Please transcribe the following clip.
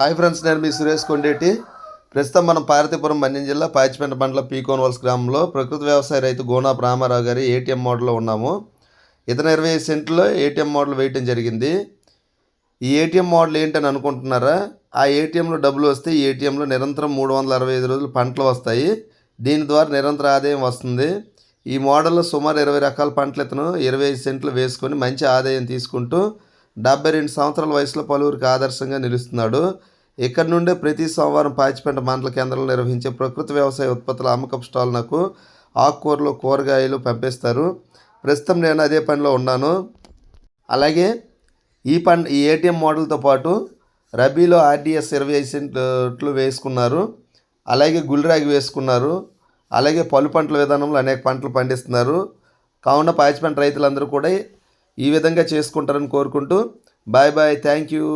Hi friends నేను మీ సురేష్ కొండేటి. ప్రస్తుతం మనం పార్వతీపురం మన్యం జిల్లా పాచిపెంట మండల పీకోన్వల్స్ గ్రామంలో ప్రకృతి వ్యవసాయ రైతు గోనా రామారావు గారి ఏటీఎం మోడల్లో ఉన్నాము. ఇతను ఇరవై ఐదు సెంట్లో ఏటీఎం మోడల్ వేయటం జరిగింది. ఈ ఏటీఎం మోడల్ ఏంటని అనుకుంటున్నారా? ఆ ఏటీఎంలో డబ్బులు వస్తే ఈ ఏటీఎంలో నిరంతరం మూడు వందల అరవై ఐదు రోజులు పంటలు వస్తాయి. దీని ద్వారా నిరంతర ఆదాయం వస్తుంది. ఈ మోడల్లో సుమారు ఇరవై రకాల పంటలు ఇతను ఇరవై ఐదు సెంట్లు వేసుకొని మంచి ఆదాయం తీసుకుంటూ డెబ్బై రెండు సంవత్సరాల వయసులో పలువురికి ఆదర్శంగా నిలుస్తున్నాడు. ఇక్కడి నుండే ప్రతి సోమవారం పాచిపెంట మండల కేంద్రంలో నిర్వహించే ప్రకృతి వ్యవసాయ ఉత్పత్తుల అమ్మకపు స్టాల్ నాకు ఆకుకూరలు కూరగాయలు పంపిస్తారు. ప్రస్తుతం నేను అదే పనిలో ఉన్నాను. అలాగే ఈ పం ఈ ఏటీఎం మోడల్తో పాటు రబీలో ఆర్డిఎస్ ఇరవై ఐదు సెంట్లు వేసుకున్నారు. అలాగే గుల్రాగి వేసుకున్నారు. అలాగే పలు పంటల విధానంలో అనేక పంటలు పండిస్తున్నారు. కావున పాచిపెంట రైతులందరూ కూడా ఈ విధంగా చేసుకుంటారని కోరుకుంటూ బాయ్ బాయ్ థ్యాంక్ యూ